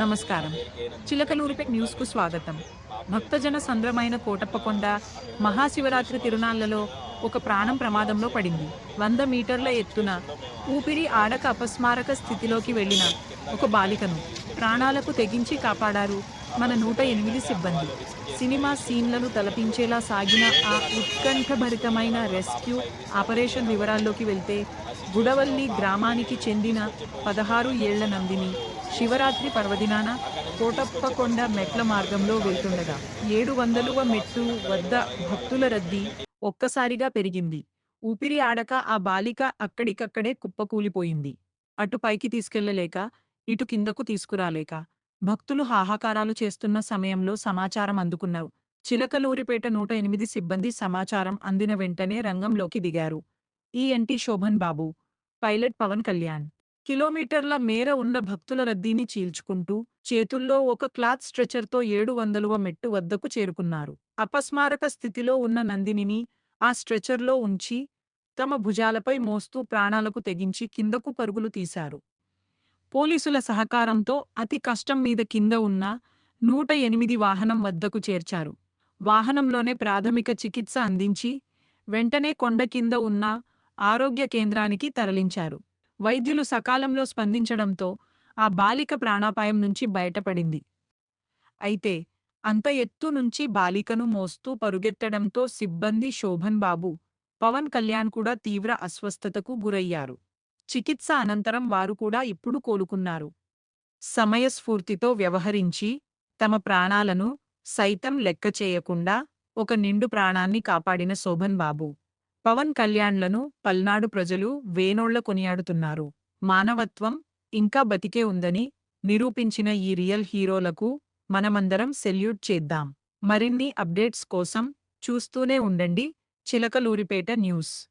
నమస్కారం. చిలకలూరిపేట్ న్యూస్కు స్వాగతం. భక్తజన సంద్రమైన కోటప్పకొండ మహాశివరాత్రి తిరునాళ్ళలో ఒక ప్రాణం ప్రమాదంలో పడింది. వంద మీటర్ల ఎత్తున ఊపిరి ఆడక అపస్మారక స్థితిలోకి వెళ్ళిన ఒక బాలికను ప్రాణాలకు తెగించి కాపాడారు మన నూట ఎనిమిది సిబ్బంది. సినిమా సీన్లను తలపించేలా సాగిన ఆ ఉత్కంఠభరితమైన రెస్క్యూ ఆపరేషన్ వివరాల్లోకి వెళ్తే గుడవల్లి గ్రామానికి చెందిన పదహారు ఏళ్ళ నందిని శివరాత్రి పర్వదినాన కోటప్పకొండ మెట్ల మార్గంలో వెళ్తుండగా ఏడు వందలువ మెట్టు వద్ద భక్తుల రద్దీ ఒక్కసారిగా పెరిగింది. ఊపిరి ఆడక ఆ బాలిక అక్కడికక్కడే కుప్పకూలిపోయింది. అటు పైకి తీసుకెళ్ళలేక ఇటు కిందకు తీసుకురాలేక భక్తులు హాహాకారాలు చేస్తున్న సమయంలో సమాచారం అందుకున్నారు. చిలకలూరిపేట నూట ఎనిమిది సిబ్బంది సమాచారం అందిన వెంటనే రంగంలోకి దిగారు. ENT Sobhan Babu pilot Pawan Kalyan. కిలోమీటర్ల మేర ఉన్న భక్తుల రద్దీని చీల్చుకుంటూ చేతుల్లో ఒక క్లాత్ స్ట్రెచర్తో ఏడు వందలువ మెట్టు వద్దకు చేరుకున్నారు. అపస్మారక స్థితిలో ఉన్న నందినిని ఆ స్ట్రెచర్లో ఉంచి తమ భుజాలపై మోస్తూ ప్రాణాలకు తెగించి కిందకు పరుగులు తీశారు. పోలీసుల సహకారంతో అతి కష్టం మీద కింద ఉన్న నూట ఎనిమిది వాహనం వద్దకు చేర్చారు. వాహనంలోనే ప్రాథమిక చికిత్స అందించి వెంటనే కొండ కింద ఉన్న ఆరోగ్య కేంద్రానికి తరలించారు. వైద్యులు సకాలంలో స్పందించడంతో ఆ బాలిక ప్రాణాపాయం నుంచి బయటపడింది. అయితే అంత ఎత్తు నుంచి బాలికను మోస్తూ పరుగెత్తడంతో సిబ్బంది శోభన్ బాబు పవన్ కళ్యాణ్ కూడా తీవ్ర అస్వస్థతకు గురయ్యారు. చికిత్స అనంతరం వారు కూడా ఇప్పుడు కోలుకున్నారు. సమయస్ఫూర్తితో వ్యవహరించి తమ ప్రాణాలను సైతం లెక్క చేయకుండా ఒక నిండు ప్రాణాన్ని కాపాడిన శోభన్ బాబు. పవన్ కళ్యాణ్లను పల్నాడు ప్రజలు వేనోళ్ళ కొనియాడుతున్నారు. మానవత్వం ఇంకా బతికే ఉందని నిరూపించిన ఈ రియల్ హీరోలకు మనమందరం సెల్యూట్ చేద్దాం. మరిన్ని అప్డేట్స్ కోసం చూస్తూనే ఉండండి. చిలకలూరిపేట న్యూస్.